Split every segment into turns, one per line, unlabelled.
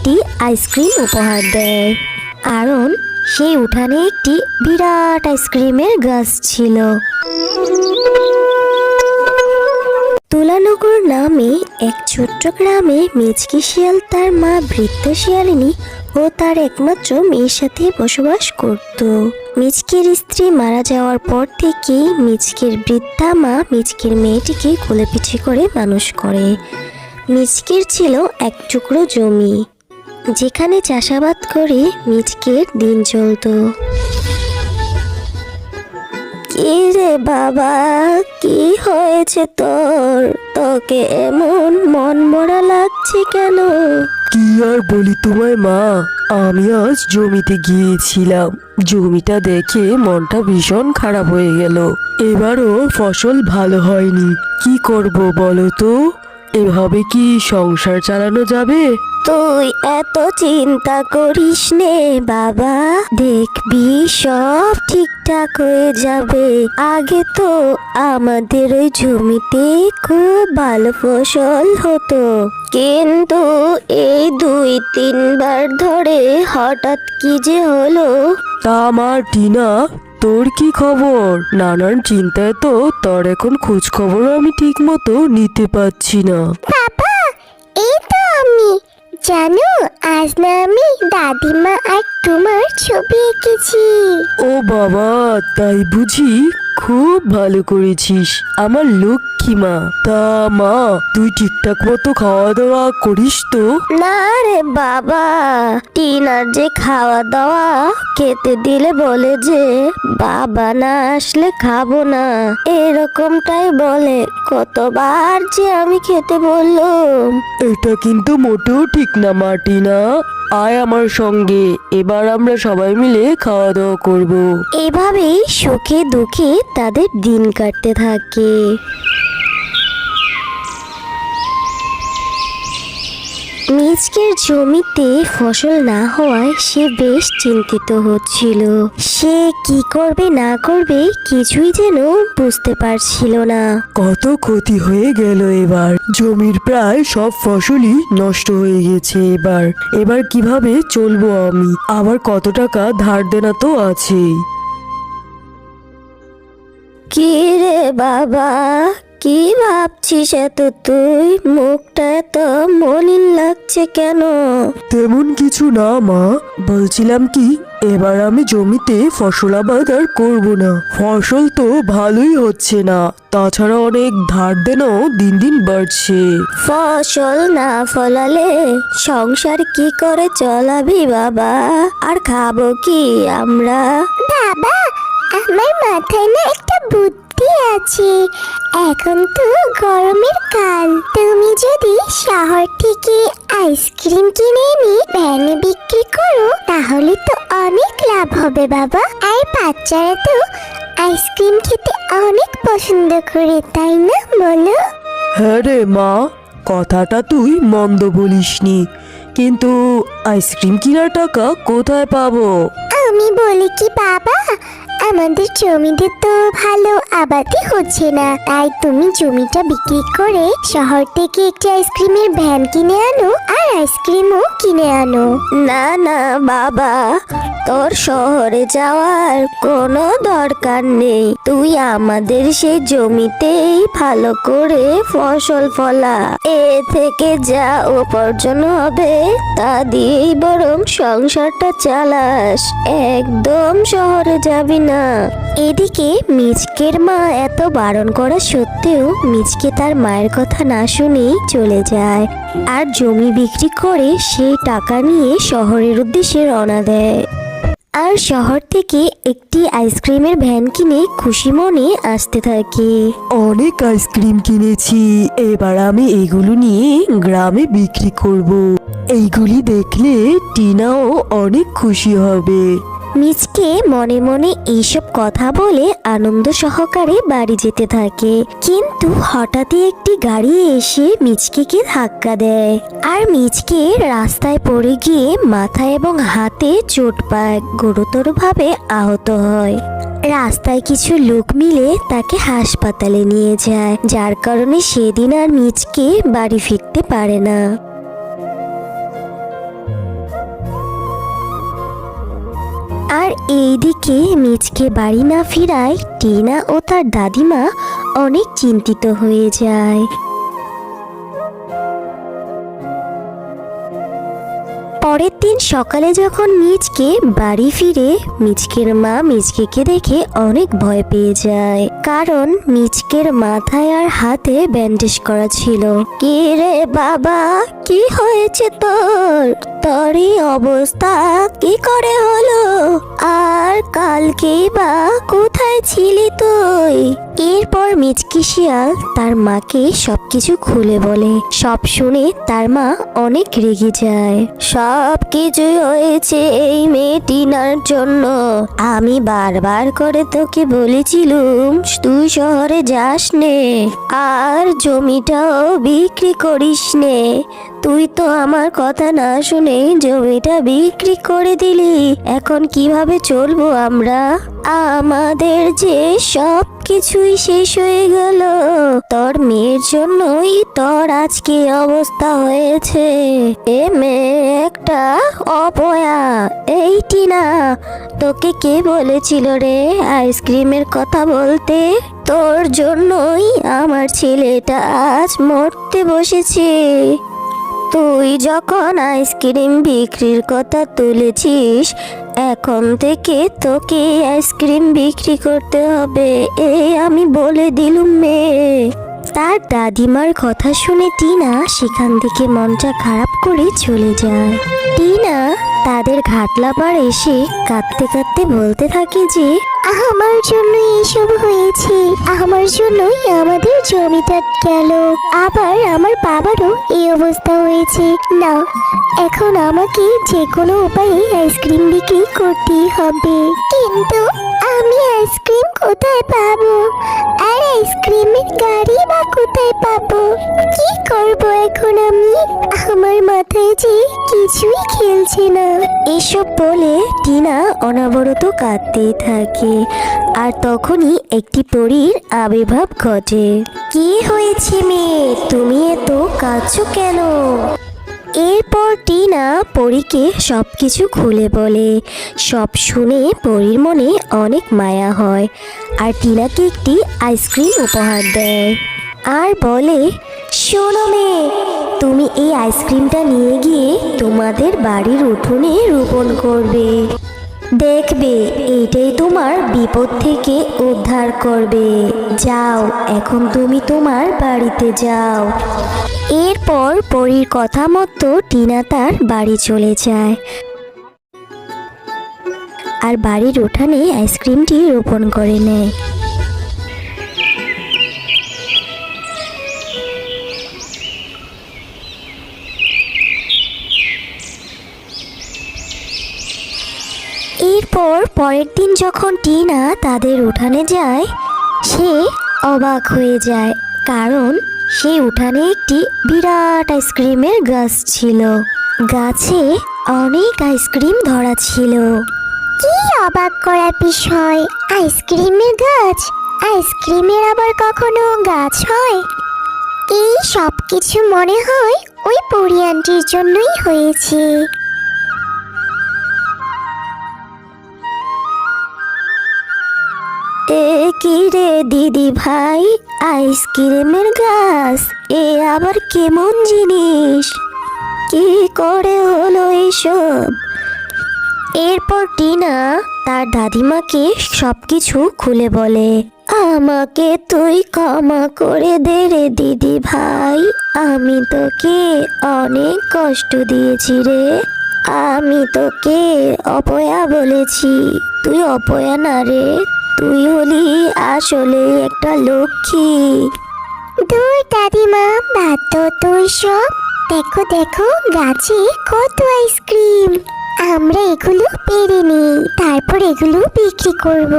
একটি আইসক্রিম উপহার দেয়। কারণ সেই উঠানে একটি বিরাট আইসক্রিমের গাছ ছিল। তুলানগর নামে এক ছোট্ট গ্রামে মিচকি শিয়াল তার মা বৃদ্ধ শিয়ালিনী ও তার একমাত্র মেয়ের সাথে বসবাস করত। মিচকের স্ত্রী মারা যাওয়ার পর থেকেই মিচকের বৃদ্ধা মা মিচকের মেয়েটিকে কোলে পিঠে করে মানুষ করে। মিচকের ছিল এক টুকরো জমি। যেখানে চাষাবাদ করে মিচকের দিন চলতো। কি রে বাবা, কি হয়েছে তোর? তোকে এমন মন মরা লাগছে কেন?
কি আর বলি তোমায় মা, আমি আজ জমিতে গিয়েছিলাম। জমিটা দেখে মনটা ভীষণ খারাপ হয়ে গেল। এবারও ফসল ভালো হয়নি। কি করব বলো তো? এভাবে কি সংসার চালানো যাবে?
তুই এত চিন্তা করিস নে বাবা। দেখবি সব ঠিকঠাক হয়ে যাবে। আগে তো আমাদের ওই জমিতে খুব ভালো ফসল হতো। কিন্তু এই দুই তিনবার ধরে হঠাৎ কি যে হলো?
তা আমার টিনা তোর কি খবর? নানান চিন্তায় তো তোর এখন খোঁজ খবর আমি ঠিক মতো নিতে পারছি না।
জানো আজ না আমি দাদিমা আর তোমার ছবি এঁকেছি।
ও বাবা তাই বুঝি খুব ভালো করেছিস। আমার লক্ষ্মী মা। তা মা তুই ঠিকঠাক মতো খাওয়া দাওয়া করিস তো?
না রে বাবা টিনার যে খাওয়া দাওয়া খেতে দিলে বলে যে বাবা না আসলে খাব না। এরকমটাই বলে। কতবার যে আমি খেতে বললাম।
এটা কিন্তু মোটেও ঠিক না মাটিনা আয় আমার সঙ্গে, এবার আমরা সবাই মিলে খাওয়া দাওয়া করব।
এভাবেই সুখে দুঃখে তাদের দিন কাটতে থাকে মিচকের জমিতে ফসল না হওয়ায় সে বেশ চিন্তিত হচ্ছিল। সে কি করবে না করবে কিছুই যেন বুঝতে পারছিল না।
কত ক্ষতি হয়ে গেল এবার। জমির প্রায় সব ফসলই নষ্ট হয়ে গেছে এবার। এবার কীভাবে চলবো আমি? আবার কত টাকা ধার দেনা তো আছেই।
কি রে বাবা? কি ভাবছিস এত তুই? মুখটা এত মলিন লাগছে কেন?
তেমন কিছু না মা। বলছিলাম কি এবার আমি জমিতে ফসল আবাদ আর করব না। ফসল তো ভালোই হচ্ছে না। তাছাড়া অনেক ধার দেনাও দিন দিন বাড়ছে।
ফসল না ফলালে সংসার কি করে চলাবি বাবা? আর খাব কি আমরা?
বাবা আমার মাথায় না একটা বুদ্ধি আছে এখন তো গরমের কাল। তুমি যদি শহর থেকে আইসক্রিম কিনে এনে ভ্যানে বিক্রি করো তাহলে তো অনেক লাভ হবে বাবা। আর বাচ্চারা তো আইসক্রিম খেতে অনেক পছন্দ করে তাই না বলো?
হ্যাঁ রে মা কথাটা তুই মন্দ বলিসনি। কিন্তু আইসক্রিম কেনার টাকা কোথায় পাবো?
আমি বলি কি বাবা আমাদের জমিতে তো ভালো আবাদি হচ্ছে না। তাই তুমি জমিটা বিক্রি করে শহর থেকে একটি আইসক্রিমের ভ্যান কিনে আনো আর আইসক্রিমও কিনে আনো।
না না বাবা তোর শহরে যাওয়ার কোনো দরকার নেই। তুই আমাদের সেই জমিতেই ভালো করে ফসল ফলা। এ থেকে যা উপার্জন হবে তা দিয়েই বরং সংসারটা চালাস। একদম শহরে যাবি না। এদিকে মিচকের মা এত বারণ করা সত্ত্বেও মিচকে তার মায়ের কথা না শুনেই চলে যায়। আর জমি বিক্রি করে সেই টাকা নিয়ে শহরের উদ্দেশ্যে রওনা দেয়। আর শহর থেকে একটি আইসক্রিমের ভ্যান কিনে খুশি মনে আসতে থাকে।
অনেক আইসক্রিম কিনেছি, এবার আমি এগুলো নিয়ে গ্রামে বিক্রি করব। এইগুলি দেখলে টিনাও অনেক খুশি হবে।
মিচকে মনে মনে এইসব কথা বলে আনন্দ সহকারে বাড়ি যেতে থাকে। কিন্তু হঠাৎই একটি গাড়ি এসে মিচকেকে ধাক্কা দেয়। আর মিচকে রাস্তায় পড়ে গিয়ে মাথা এবং হাতে চোট পায়, গুরুতরভাবে আহত হয়। রাস্তায় কিছু লোক মিলে তাকে হাসপাতালে নিয়ে যায়, যার কারণে সেদিন আর মিচকে বাড়ি ফিরতে পারে না। আর এইদিকে মিচকে বাড়ি না ফিরায় টিনা ও তার দাদিমা অনেক চিন্তিত হয়ে যায়। পরের দিন সকালে যখন মিচকে বাড়ি ফিরে, মিচকের মা মিচকেকে দেখে অনেক ভয় পেয়ে যায়। কারণ মিচকের মাথায় আর হাতে ব্যান্ডেজ করা ছিল। কে রে বাবা, কি হয়েছে তোর? তোর এই অবস্থা কি করে হলো? আর কালকে বা কোথায় ছিলি তুই? এরপর মিচকি শিয়াল তার মাকে সবকিছু খুলে বলে। সব শুনে তার মা অনেক রেগে যায়। সব কিছুই হয়েছে এই মেয়ে টিনার জন্য। আমি বারবার করে তোকে বলেছিলুম, তুই শহরে যাস নে আর জমিটাও বিক্রি করিস নে তুই তো আমার কথা না শুনে জমিটা বিক্রি করে দিলি। এখন কীভাবে চলবো আমরা? আমাদের যে সব কিছুই শেষ হয়ে গেল। তোর মেয়ের জন্যই তোর আজকে অবস্থা হয়েছে। এ মেয়ে একটা অপয়া। এই টিনা তোকে কে বলেছিল রে আইসক্রিমের কথা বলতে? তোর জন্যই আমার ছেলেটা আজ মরতে বসেছে। তুই যখন আইসক্রিম বিক্রির কথা তুলেছিস, এখন থেকে তোকে আইসক্রিম বিক্রি করতে হবে এই আমি বলে দিলুম মেয়ে। তার দাদিমার কথা শুনে টিনা সেখান থেকে মনটা খারাপ করে চলে যায়। টিনা তাদের ঘাটলা পার এসে কাঁদতে কাঁদতে বলতে থাকে যে
আমার জন্য এসব হয়েছে। আমার জন্যই আমাদের জমিটা গেল। আবার আমার বাবারও এই অবস্থা হয়েছে। না, এখন আমাকে যে কোনো উপায়ে আইসক্রিম বিক্রি করতেই হবে। কিন্তু আমি আইসক্রিম কোথায় পাবো? আর আইসক্রিমের গাড়ি বা কোথায় পাবো? কি করব এখন আমি? আমার মাথায় যে কিছুই খেলছে না।
এসব বলে টিনা অনবরত কাঁদতেই থাকে। আর তখনই একটি পরীর আবির্ভাব ঘটে। কি হয়েছে মেয়ে? তুমি এত কাঁদছো কেন? এরপর টিনা পরীকে সব কিছু খুলে বলে। সব শুনে পরীর মনে অনেক মায়া হয় আর টিনাকে একটি আইসক্রিম উপহার দেয়। আর বলে, শোনো মেয়ে, তুমি এই আইসক্রিমটা নিয়ে গিয়ে তোমাদের বাড়ির উঠোনে রোপণ করবে। দেখবে, এটাই তোমার বিপদ থেকে উদ্ধার করবে। যাও, এখন তুমি তোমার বাড়িতে যাও। এরপর পরীর কথা মতো টিনা তার বাড়ি চলে যায়। আর বাড়ির উঠানে আইসক্রিমটি রোপণ করে নেয়। এরপর পরের দিন যখন টিনা তাদের উঠানে যায়, সে অবাক হয়ে যায়, কারণ সেই উঠানে একটি বিরাট আইসক্রিমের গাছ ছিল। গাছে অনেক আইসক্রিম ধরা ছিল।
কি অবাক করার বিষয়? আইসক্রিমের গাছ? আইসক্রিমের আবার কখনো গাছ হয়? এই সব কিছু মনে হয় ওই পরি আন্টির জন্যই হয়েছে।
কি রে দিদি ভাই, আইসক্রিমের গাছ এ আবার কেমন জিনিস? কি করে হলো এইসব এরপর টিনা তার দাদিমাকে সবকিছু খুলে বলে, আমাকে তুই ক্ষমা করে দে রে দিদি ভাই, আমি তোকে অনেক কষ্ট দিয়েছি রে। আমি তোকে অপয়া বলেছি। তুই অপয়া না রে তুই হলি আসলে একটা লক্ষ্মী।
দূর দাদিমা বাদ তো তুই সব। দেখো দেখো গাছে কত আইসক্রিম। আমরা এগুলো পেরে নিই তারপর এগুলো বিক্রি করব।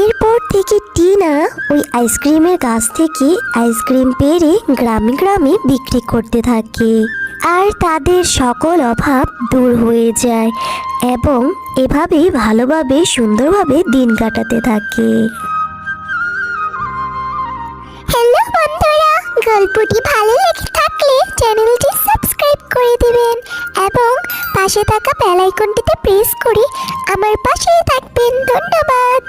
এরপর থেকে টিনা ওই আইসক্রিমের গাছ থেকে আইসক্রিম পেরে গ্রামে গ্রামে বিক্রি করতে থাকে। আর তাদের সকল অভাব দূর হয়ে যায় এবং এভাবে ভালোভাবে, সুন্দরভাবে দিন কাটাতে থাকে।
হ্যালো বন্ধুরা, গল্পটি ভালো লেগে থাকলে চ্যানেলটি সাবস্ক্রাইব করে পাশে থাকা বেল আইকনটিতে প্রেস করে আমার পাশেই থাকবেন। ধন্যবাদ।